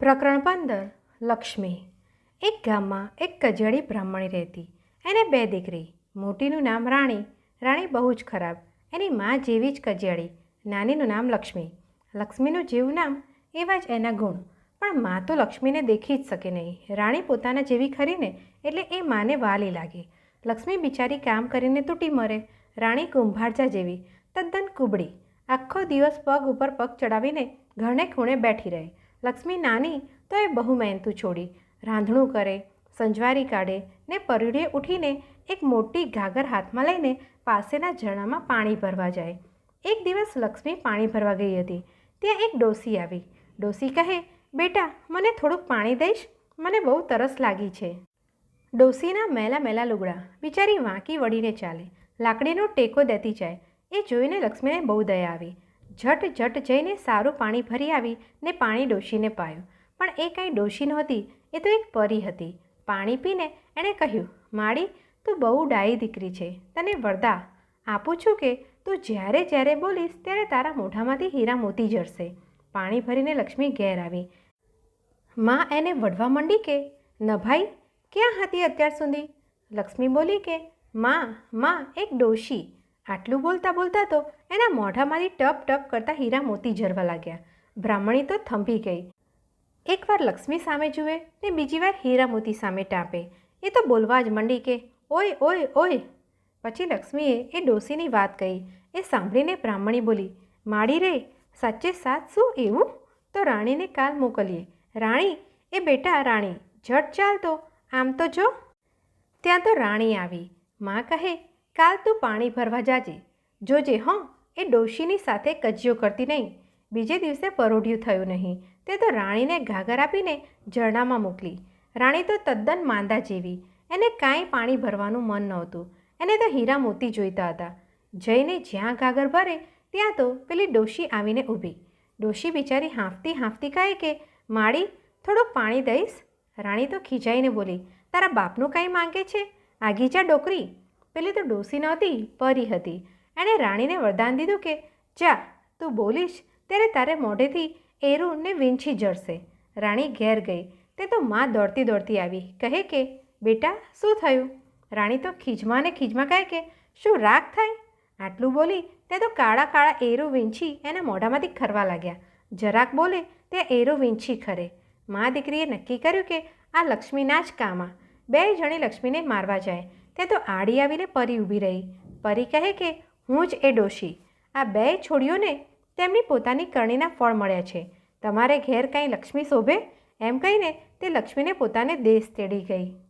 પ્રકરણ પંદર, લક્ષ્મી. એક ગામમાં એક કજિયાળી બ્રાહ્મણી રહેતી. એને બે દીકરી. મોટીનું નામ રાણી. રાણી બહુ જ ખરાબ. એની મા જેવી જ કજિયાળી નાનીનું નામ લક્ષ્મી. લક્ષ્મીનું જેવું નામ એવા જ એના ગુણ. પણ મા તો લક્ષ્મીને દેખી જ શકે નહીં. રાણી પોતાના જેવી ખરીને એટલે એ માને વાલી લાગે. લક્ષ્મી બિચારી કામ કરીને તૂટી મરે. રાણી કુંભારજા જેવી. તદ્દન કુબડી. આખો દિવસ પગ ઉપર પગ ચડાવીને ઘરને ખૂણે બેઠી રહે. લક્ષ્મી નાની તો એ બહુ મહેનતું છોડી રાંધણું કરે, સંજવારી કાઢે ને પરુડીએ ઉઠીને એક મોટી ઘાગર હાથમાં લઈને પાસેના ઝરણામાં પાણી ભરવા જાય. એક દિવસ લક્ષ્મી પાણી ભરવા ગઈ હતી. ત્યાં એક ડોસી આવી. ડોસી કહે, બેટા, મને થોડુંક પાણી દઈશ? મને બહુ તરસ લાગી છે. ડોસીના મેલા મેલા લુગડા બિચારી વાંકી વળીને ચાલે. લાકડીનો ટેકો દેતી જાય. એ જોઈને લક્ષ્મીને બહુ દયા આવી. ઝટ ઝટ જઈને સારું પાણી ભરી આવી ને પાણી ડોશીને પાયું. પણ એ કાંઈ ડોશી નહોતી, એ તો એક પરી હતી. પાણી પીને એણે કહ્યું, માળી, તું બહુ ડાઈ દીકરી છે. તને વરદા, આપું છું કે તું જ્યારે જ્યારે બોલીશ ત્યારે તારા મોઢામાંથી હીરા મોતી જરશે. પાણી ભરીને લક્ષ્મી ઘેર આવી. માં એને વઢવા માંડી કે? નભાઈ ક્યાં હતી અત્યાર સુધી? લક્ષ્મી બોલી કે, માં માં, એક ડોશી. આટલું બોલતા બોલતા તો એના મોઢામાંથી ટપ ટપ કરતા હીરા મોતી ઝરવા લાગ્યા. બ્રાહ્મણી તો થંભી ગઈ. એકવાર લક્ષ્મી સામે જુએ ને બીજી વાર હીરા મોતી સામે ટાંપે. એ તો બોલવા જ મંડી કે, ઓય ઓય ઓય. પછી લક્ષ્મીએ એ ડોસીની વાત કહી. એ સાંભળીને બ્રાહ્મણી બોલી, માડી રે, સાચે સાત શું એવું? તો રાણીને કાલ મોકલીએ. રાણી, એ બેટા રાણી ઝટ ચાલ તો આમ તો જો. ત્યાં તો રાણી આવી. માં કહે કાલ તું પાણી ભરવા જાજે. જોજે, હં, એ ડોશીની સાથે કજિયો કરતી નહીં. બીજે દિવસે પરોઢિયું થયું નહીં. તે તો રાણીને ઘાઘર આપીને ઝરણામાં મોકલી. રાણી તો તદ્દન માંદા જેવી. એને કાંઈ પાણી ભરવાનું મન નહોતું. એને તો હીરા મોતી જોઈતા હતા. જઈને જ્યાં ઘાઘર ભરે, ત્યાં તો પેલી ડોશી આવીને ઊભી. ડોશી બિચારી હાંફતી હાંફતી કહે કે, માળી, થોડુંક પાણી દઈશ? રાણી તો ખીજાઈને બોલી, તારા બાપનું કાંઈ માંગે છે? આગી જા ડોકરી? પેલી તો ડોસી નહોતી, પરી હતી. એણે રાણીને વરદાન દીધું કે, જા, તું બોલીશ, ત્યારે તારે મોઢેથી એરું ને વીંછી જડશે. રાણી ઘેર ગઈ. તે તો માં દોડતી દોડતી આવી. કહે કે, બેટા, શું થયું? રાણી તો ખીજમાં ને ખીજમાં કહે કે, શું રાગ થાય? આટલું બોલી તે તો કાળા કાળા એરું વીંછી એના મોઢામાંથી ખરવા લાગ્યા. જરાક બોલે તે એરું વીંછી ખરે. મા દીકરીએ નક્કી કર્યું કે આ લક્ષ્મીના જ કામા બે જણી લક્ષ્મીને મારવા જાય. તે તો આડી આવીને પરી ઊભી રહી. પરી કહે કે, હું જ એ ડોશી. આ બે છોડીઓને તેમની પોતાની કરણીના ફળ મળ્યા છે. તમારે ઘેર કાંઈ લક્ષ્મી શોભે? એમ કહીને તે લક્ષ્મીને પોતાને દેશ તેડી ગઈ.